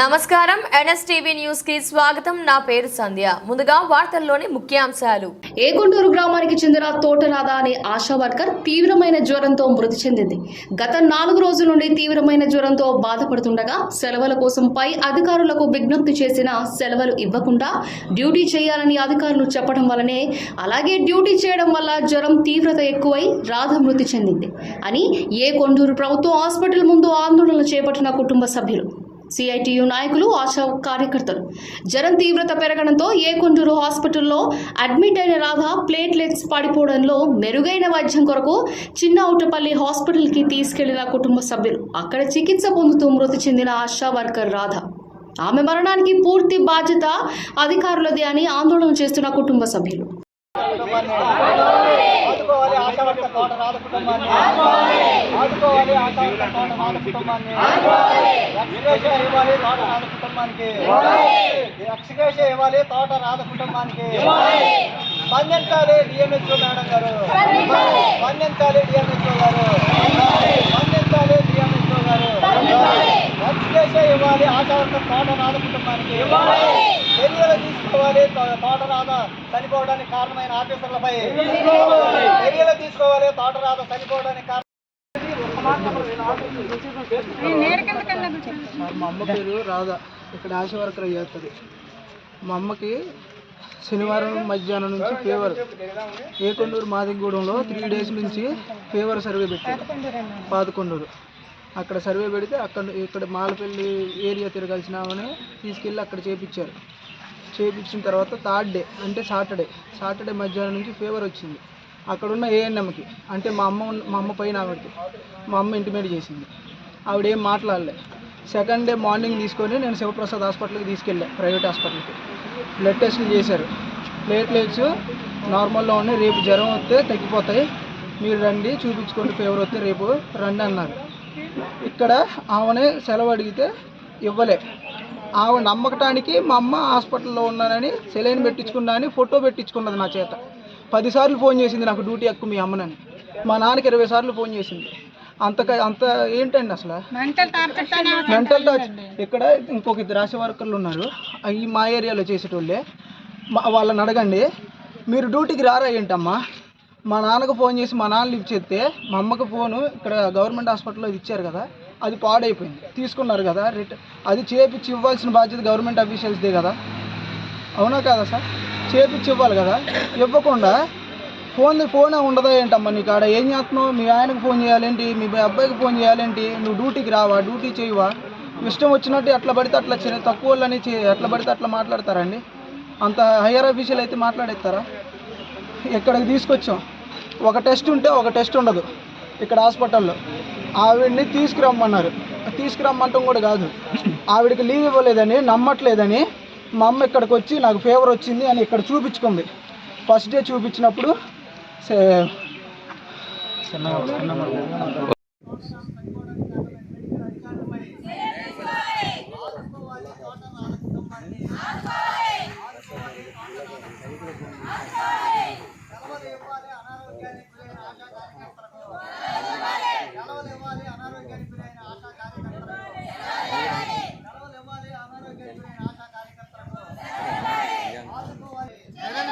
నమస్కారం. ఎన్ఎస్టీవీ న్యూస్కి స్వాగతం. నా పేరు సంధ్య. ముందుగా వార్తల్లోని ముఖ్యాంశాలు. ఏకొండూరు గ్రామానికి చెందిన తోటరాధ అనే ఆశా వర్కర్ తీవ్రమైన జ్వరంతో మృతి చెందింది. గత నాలుగు రోజుల నుండి తీవ్రమైన జ్వరంతో బాధపడుతుండగా సెలవుల కోసం పై అధికారులకు విజ్ఞప్తి చేసిన సెలవులు ఇవ్వకుండా డ్యూటీ చేయాలని అధికారులు చెప్పడం వల్లనే అలాగే డ్యూటీ చేయడం వల్ల జ్వరం తీవ్రత ఎక్కువై రాధ మృతి చెందింది అని ఏ కొండూరు ప్రభుత్వ హాస్పిటల్ ముందు ఆందోళన చేపట్టిన కుటుంబ సభ్యులు సిఐటియు నాయకులు ఆశా కార్యకర్తలు. జ్వరం తీవ్రత పెరగడంతో ఏకొండూరు హాస్పిటల్లో అడ్మిట్ అయిన రాధ ప్లేట్లెట్స్ పడిపోవడంలో మెరుగైన వైద్యం కొరకు చిన్న ఔటపల్లి హాస్పిటల్కి తీసుకెళ్ళిన కుటుంబ సభ్యులు. అక్కడ చికిత్స పొందుతూ మృతి చెందిన ఆశా వర్కర్ రాధ. ఆమె మరణానికి పూర్తి బాధ్యత అధికారులదే అని ఆందోళన చేస్తున్న కుటుంబ సభ్యులు. తోట రాధ కుటుంబాన్ని. ఆదుకోవాలి ఆశావర్క తోట రాధ కుటుంబాన్ని. ఎక్స్గ్రేషియా ఇవ్వాలి తోట రాధ కుటుంబానికి. ఎక్స్గ్రేషియా ఇవ్వాలి తోట రాధ కుటుంబానికి. స్పందించాలి మేడం గారు. స్పందించాలి డిఎంహెచ్ఓ గారు. స్పందించాలి గారు. ఎక్స్గ్రేషియా ఇవ్వాలి ఆశావర్క తోట రాధ కుటుంబానికి. చర్యలు తో- చనిపోవడానికి కారణమైన ఆఫీసర్లపై చర్యలు తీసుకోవాలి. తోటరాధ చనిపోవడానికి కారణం మా అమ్మ పేరు రాధా. ఇక్కడ ఆశ వర్కర్ చేస్తుంది. మా అమ్మకి శనివారం మధ్యాహ్నం నుంచి ఫీవర్. ఏకొండూరు మాదిగూడెంలో త్రీ డేస్ నుంచి ఫీవర్ సర్వే పెట్టారు. పాదకొండూరు అక్కడ సర్వే పెడితే అక్కడ ఇక్కడ మాలపల్లి ఏరియా తిరగాల్సిన తీసుకెళ్ళి అక్కడ చేపించారు. చేయించిన తర్వాత థర్డ్ డే అంటే సాటర్డే సాటర్డే మధ్యాహ్నం నుంచి ఫీవర్ వచ్చింది. అక్కడ ఉన్న ఏఎన్ఎంకి అంటే మా అమ్మ మా అమ్మ పైన ఆవిడకి మా అమ్మ ఇంటిమేట్ చేసింది. ఆవిడ ఏం మాట్లాడలే. సెకండ్ డే మార్నింగ్ తీసుకొని నేను శివప్రసాద్ హాస్పిటల్కి తీసుకెళ్ళా ప్రైవేట్ హాస్పిటల్కి. బ్లడ్ టెస్ట్లు చేశారు. ప్లేట్లెట్స్ నార్మల్లో ఉన్నాయి రేపు జ్వరం వస్తే తగ్గిపోతాయి. మీరు రండి చూపించుకోండి ఫీవర్ వస్తే రేపు రండి అన్నారు. ఇక్కడ ఆమెనే సెలవు అడిగితే ఇవ్వలే. ఆమె నమ్మకటానికి మా అమ్మ హాస్పిటల్లో ఉన్నానని సెలైన్ పెట్టించుకున్నా అని ఫోటో పెట్టించుకున్నది నా చేత. పదిసార్లు ఫోన్ చేసింది నాకు డ్యూటీ ఎక్కువ మీ అమ్మనని. మా నాన్నకి ఇరవై సార్లు ఫోన్ చేసింది. అంత అంత ఏంటండి అసలు? మెంటల్ టచ్ ఇక్కడ ఇంకొక ఇద్దరు ఆశ వర్కర్లు ఉన్నారు. అవి మా ఏరియాలో చేసేటోళ్ళే. మా వాళ్ళని అడగండి. మీరు డ్యూటీకి రారా ఏంటమ్మా? మా నాన్నకు ఫోన్ చేసి మా నాన్న లిఫ్ట్ చేస్తే మా అమ్మకు ఫోను ఇక్కడ గవర్నమెంట్ హాస్పిటల్లో ఇచ్చారు కదా. అది పాడైపోయింది. తీసుకున్నారు కదా రిటర్న్ అది చేపించి ఇవ్వాల్సిన బాధ్యత గవర్నమెంట్ అఫీషియల్స్దే కదా. అవునా కదా సార్? చేపించి ఇవ్వాలి కదా. ఇవ్వకుండా ఫోన్ ఫోన్ ఉండదా ఏంటమ్మా నీకు ఆడ ఏం చేస్తున్నావు? మీ ఆయనకు ఫోన్ చేయాలేంటి? మీ అబ్బాయికి ఫోన్ చేయాలేంటి? నువ్వు డ్యూటీకి రావా? డ్యూటీ చేయవా? ఇష్టం వచ్చినట్టు ఎట్లా పడితే అట్లా చిన్న తక్కువ వాళ్ళని చే- ఎట్లా పడితే అట్లా మాట్లాడతారండి అంత హయ్యర్ అఫీషియల్ అయితే మాట్లాడేస్తారా? ఇక్కడికి తీసుకొచ్చాం. ఒక టెస్ట్ ఉంటే ఒక టెస్ట్ ఉండదు. ఇక్కడ హాస్పిటల్లో. ఆవిడ్ని తీసుకురమ్మన్నారు. తీసుకురమ్మంటాం కూడా కాదు. ఆవిడకి లీవ్ ఇవ్వలేదని నమ్మట్లేదని మా అమ్మ ఇక్కడికి వచ్చి నాకు ఫీవర్ వచ్చింది అని ఇక్కడ చూపించుకుంది. ఫస్ట్ డే చూపించినప్పుడు సే- సెలవులు ఇవ్వాలి అనారోగ్యానికి గురైన ఆశా కార్యకర్తలకు సెలవులు ఇవ్వాలి అనారోగ్యానికి గురైన ఆశా కార్యకర్తలకు సెలవులు ఇవ్వాలి అనారోగ్యానికి గురైన ఆశా కార్యకర్తలకు ఆదుకోవాలి చర్యలు తీసుకోవాలి తోటరాలు చనిపోవడానికి కారణమైన ANM పై చర్యలు తీసుకోవాలి చర్యలు తీసుకోవాలి తోటరాలు చనిపోవడానికి కారణమైన ఏఎన్ఎం మెడికల్ అధికారులపై చర్యలు